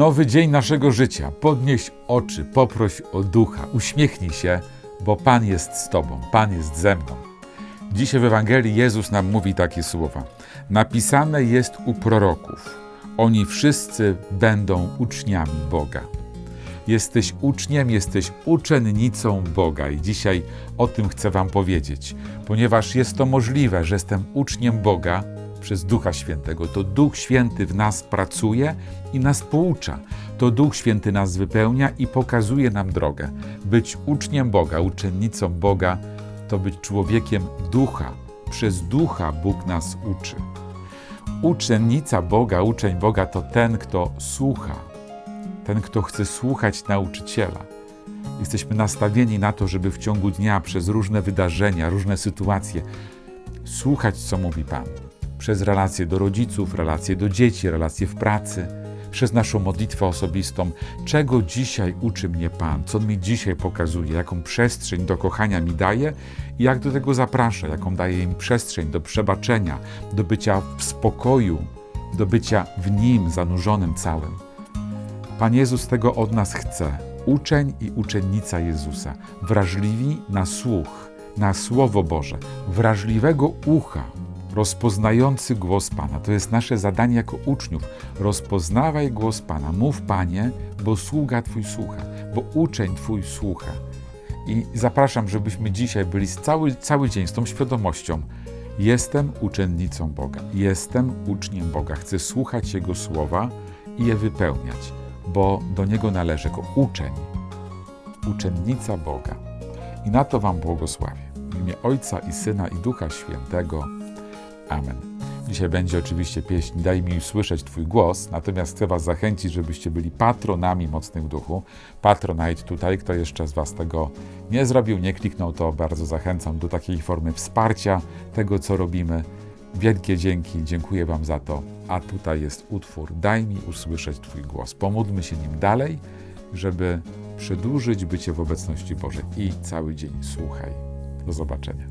Nowy dzień naszego życia. Podnieś oczy, poproś o ducha, uśmiechnij się, bo Pan jest z Tobą, Pan jest ze mną. Dzisiaj w Ewangelii Jezus nam mówi takie słowa. Napisane jest u proroków: Oni wszyscy będą uczniami Boga. Jesteś uczniem, jesteś uczennicą Boga i dzisiaj o tym chcę Wam powiedzieć, ponieważ jest to możliwe, że jestem uczniem Boga przez Ducha Świętego. To Duch Święty w nas pracuje i nas poucza. To Duch Święty nas wypełnia i pokazuje nam drogę. Być uczniem Boga, uczennicą Boga, to być człowiekiem ducha. Przez ducha Bóg nas uczy. Uczennica Boga, uczeń Boga to ten, kto słucha, ten, kto chce słuchać nauczyciela. Jesteśmy nastawieni na to, żeby w ciągu dnia przez różne wydarzenia, różne sytuacje słuchać, co mówi Pan. Przez relacje do rodziców, relacje do dzieci, relacje w pracy, przez naszą modlitwę osobistą. Czego dzisiaj uczy mnie Pan? Co On mi dzisiaj pokazuje? Jaką przestrzeń do kochania mi daje i jak do tego zaprasza? Jaką daje im przestrzeń do przebaczenia, do bycia w spokoju, do bycia w Nim zanurzonym całym. Pan Jezus tego od nas chce. Uczeń i uczennica Jezusa, wrażliwi na słuch, na Słowo Boże, wrażliwego ucha, rozpoznający głos Pana. To jest nasze zadanie jako uczniów. Rozpoznawaj głos Pana. Mów, Panie, bo sługa Twój słucha, bo uczeń Twój słucha. I zapraszam, żebyśmy dzisiaj byli cały, cały dzień z tą świadomością. Jestem uczennicą Boga, jestem uczniem Boga. Chcę słuchać Jego słowa i je wypełniać, bo do Niego należy jako uczeń, uczennica Boga. I na to Wam błogosławię. W imię Ojca i Syna i Ducha Świętego. Amen. Dzisiaj będzie oczywiście pieśń Daj mi słyszeć Twój głos, natomiast chcę Was zachęcić, żebyście byli patronami Mocnych Duchu. Patronite tutaj, kto jeszcze z Was tego nie zrobił, nie kliknął, to bardzo zachęcam do takiej formy wsparcia tego, co robimy. Wielkie dzięki, dziękuję Wam za to. A tutaj jest utwór Daj mi usłyszeć Twój głos. Pomódlmy się nim dalej, żeby przedłużyć bycie w obecności Bożej i cały dzień słuchaj. Do zobaczenia.